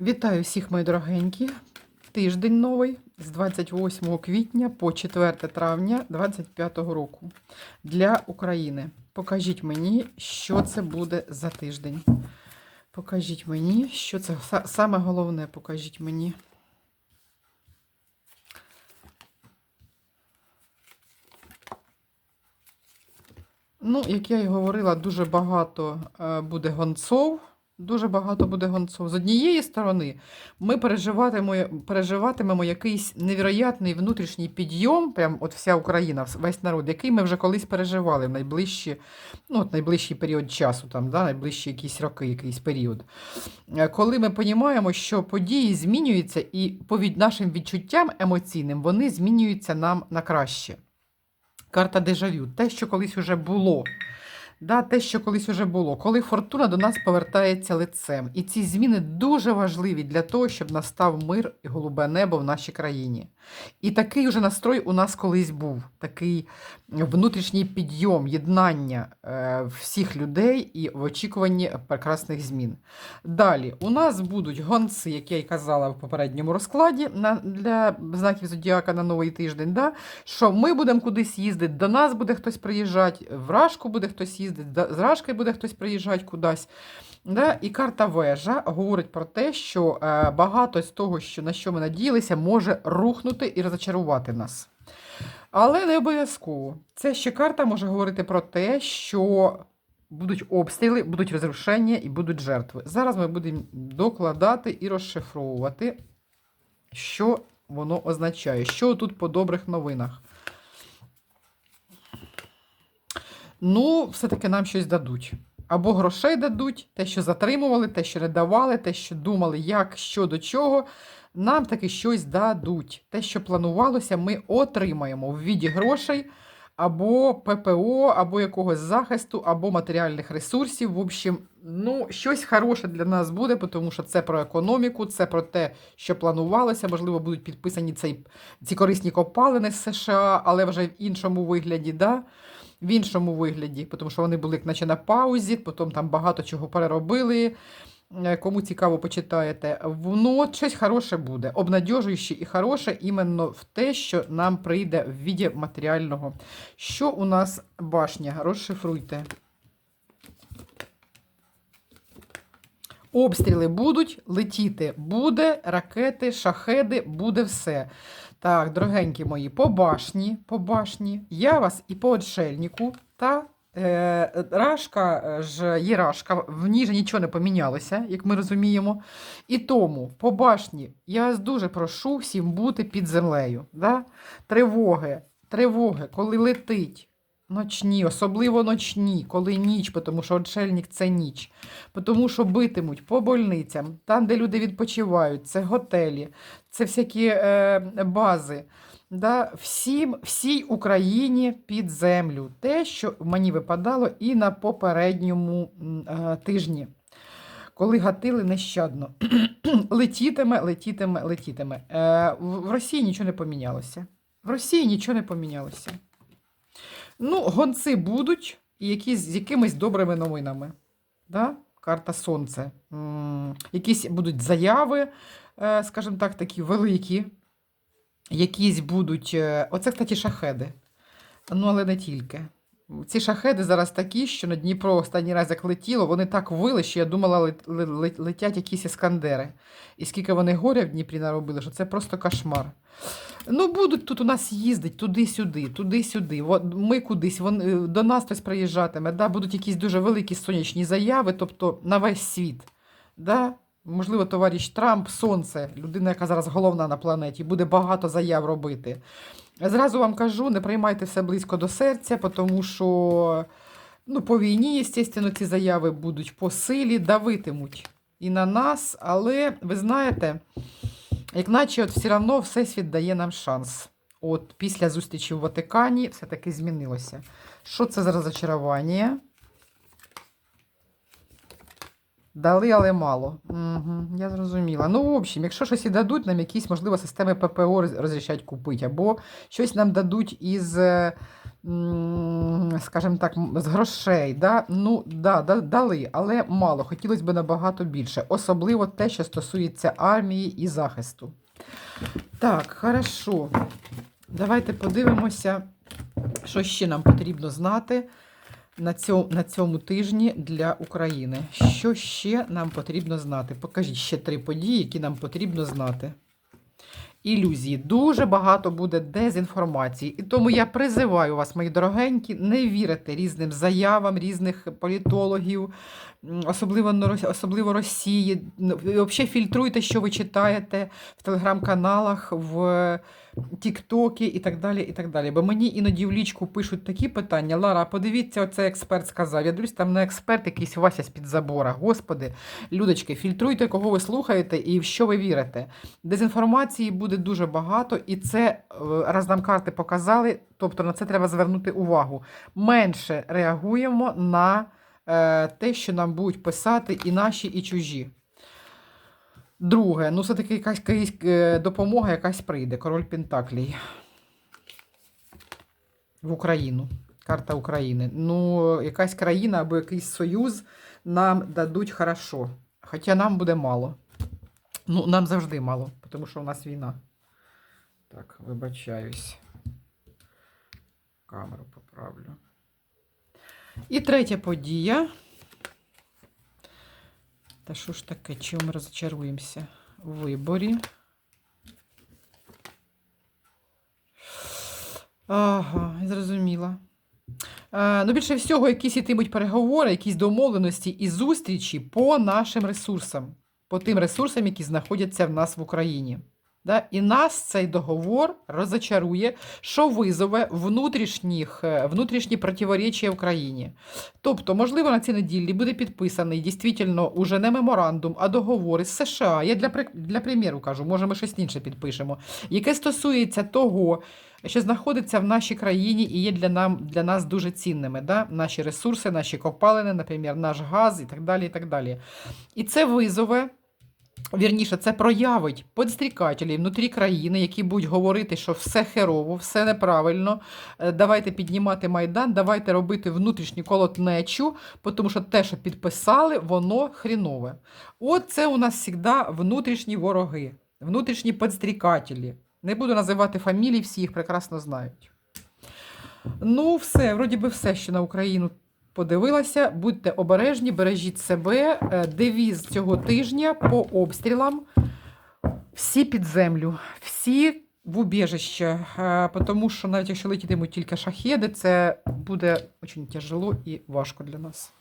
Вітаю всіх, мої дорогенькі. Тиждень новий з 28 квітня по 4 травня 2025 року для України. Покажіть мені, що це буде за тиждень. Покажіть мені, що це саме головне, покажіть мені. Ну, як я і говорила, дуже багато е, буде гонцов. Дуже багато буде гонцов. З однієї сторони, ми переживатимемо, переживатимемо якийсь невероятний внутрішній підйом, прям от вся Україна, весь народ, який ми вже колись переживали в найближчі, ну, от найближчий період часу, там, да, найближчі якісь роки, якийсь період. Е, Коли ми розуміємо, що події змінюються, і по нашим відчуттям емоційним вони змінюються нам на краще. Карта дежавю, те, що колись уже було. Да, те, що колись уже було, коли фортуна до нас повертається лицем. І ці зміни дуже важливі для того, щоб настав мир і голубе небо в нашій країні. І такий уже настрой у нас колись був, такий внутрішній підйом, єднання е, всіх людей і в очікуванні прекрасних змін. Далі, у нас будуть гонці, як я й казала в попередньому розкладі на, для знаків Зодіака на новий тиждень. Да? що ми будемо кудись їздити, до нас буде хтось приїжджати, в Рашку буде хтось їздити, до- з буде хтось приїжджати кудись. Да? І карта вежа говорить про те, що е, багато з того, що, на що ми надіялися, може рухнути і розчарувати нас. Але не обов'язково. Це ще карта може говорити про те, що будуть обстріли, будуть розрушення і будуть жертви. Зараз ми будемо докладати і розшифровувати, що воно означає, що тут по добрих новинах. Ну, все-таки нам щось дадуть. Або грошей дадуть, те, що затримували, те, що не давали, те, що думали, як, що до чого. Нам таки щось дадуть. Те, що планувалося, ми отримаємо в віді грошей, або ППО, або якогось захисту, або матеріальних ресурсів. В общем, ну, щось хороше для нас буде, тому що це про економіку, це про те, що планувалося. Можливо, будуть підписані цей, ці корисні копалини з США, але вже в іншому вигляді. Да? В іншому вигляді, тому що вони були наче на паузі, потім там багато чого переробили. Е, Кому цікаво, почитаєте. Воно щось хороше буде, обнадьожуюче і хороше іменно в те, що нам прийде в віді матеріального. Що у нас башня? Розшифруйте. Обстріли будуть, летіти буде, ракети, шахеди, буде все. Так, дорогенькі мої, по башні, по башні, я вас і по отшельнику, та е, рашка е, ж є рашка, в ній же нічого не помінялося, як ми розуміємо. І тому по башні я вас дуже прошу всім бути під землею. Да? Тривоги, тривоги, коли летить. Ночні, особливо ночні, коли ніч, тому що отшельник це ніч. Тому що битимуть по больницям, там, де люди відпочивають, це готелі, це всякі е, бази. Да? Всім, всій Україні під землю. Те, що мені випадало і на попередньому е, тижні, коли гатили нещадно. летітиме, летітиме, летітиме. Е, в Росії нічого не помінялося. В Росії нічого не помінялося. Ну, гонці будуть і з якимись добрими новинами. Да? Карта Сонце. М, Якісь будуть заяви, е, скажімо так, такі великі. Якісь будуть. е, Оце, кстати, шахеди. Ну, але не тільки. Ці шахеди зараз такі, що на Дніпро останній раз як летіло, вони так вили, що я думала, лет- ле- ле- летять якісь іскандери. І скільки вони горя в Дніпрі наробили, що це просто кошмар. Ну, будуть тут у нас їздити туди-сюди, туди-сюди. Ми кудись, вон, е, до нас хтось приїжджатиме, да? будуть якісь дуже великі сонячні заяви, тобто на весь світ. Да? Можливо, товариш Трамп, сонце, людина, яка зараз головна на планеті, буде багато заяв робити. Зразу вам кажу, не приймайте все близько до серця, тому що ну, по війні, звісно, ці заяви будуть по силі, давитимуть і на нас, але ви знаєте, як наче от все одно Всесвіт дає нам шанс. От після зустрічі в Ватикані все-таки змінилося. Що це за розочарування? Дали, але мало. Угу, я зрозуміла. Ну, в общем, якщо щось і дадуть, нам якісь, можливо, системи ППО розрішать купити, або щось нам дадуть із е, скажімо так, з грошей. Да? Ну, да, да, дали, але мало. Хотілося б набагато більше. Особливо те, що стосується армії і захисту. Так, хорошо. Давайте подивимося, що ще нам потрібно знати на цьому, на цьому тижні для України. Що ще нам потрібно знати? Покажіть ще три події, які нам потрібно знати. Ілюзії. Дуже багато буде дезінформації. І тому я призиваю вас, мої дорогенькі, не вірити різним заявам різних політологів, особливо, особливо Росії. Ну, Взагалі фільтруйте, що ви читаєте в телеграм-каналах, в Тіктокі і так далі. і так далі. Бо мені іноді в лічку пишуть такі питання. Лара, подивіться, оце експерт сказав. Я дивлюсь, там не експерт, якийсь Вася з-під забора. Господи, людочки, фільтруйте, кого ви слухаєте і в що ви вірите. Дезінформації буде дуже багато, і це е, раз нам карти показали. Тобто на це треба звернути увагу. Менше реагуємо на те, що нам будуть писати і наші, і чужі. Друге, ну все-таки якась, якась е, допомога якась прийде. Король Пентаклій. В Україну. Карта України. Ну, якась країна або якийсь союз нам дадуть хорошо. Хоча нам буде мало. Ну, нам завжди мало, тому що у нас війна. Так, вибачаюсь. Камеру поправлю. І третя подія. Та що ж таке, чому ми розчаруємося? У виборі. Ага, зрозуміла. Е, ну, більше всього, якісь ітимуть переговори, якісь домовленості і зустрічі по нашим ресурсам, по тим ресурсам, які знаходяться в нас в Україні. Да? І нас цей договор розочарує, що визове внутрішніх, е, внутрішні противоречия в країні. Тобто, можливо, на цій неділі буде підписаний дійсно уже не меморандум, а договори з США. Я для, для приміру кажу, може, ми щось інше підпишемо, яке стосується того, що знаходиться в нашій країні і є для, нам, для нас дуже цінними. Да? Наші ресурси, наші копалини, наприклад, наш газ і так далі. І так далі. І це визове. Вірніше, це проявить підстрікателів внутрі країни, які будуть говорити, що все херово, все неправильно. е, Давайте піднімати майдан, давайте робити внутрішню колотнечу, тому що те, що підписали, воно хрінове. От це у нас завжди внутрішні вороги, внутрішні підстрікателі. Не буду називати фамілії, всі їх прекрасно знають. Ну, все, вроді би, все, що на Україну подивилася. Будьте обережні, бережіть себе. Е, Девіз цього тижня по обстрілам. Всі під землю, всі в убіжище, е, тому що навіть якщо летітимуть тільки шахеди, це буде дуже тяжело і важко для нас.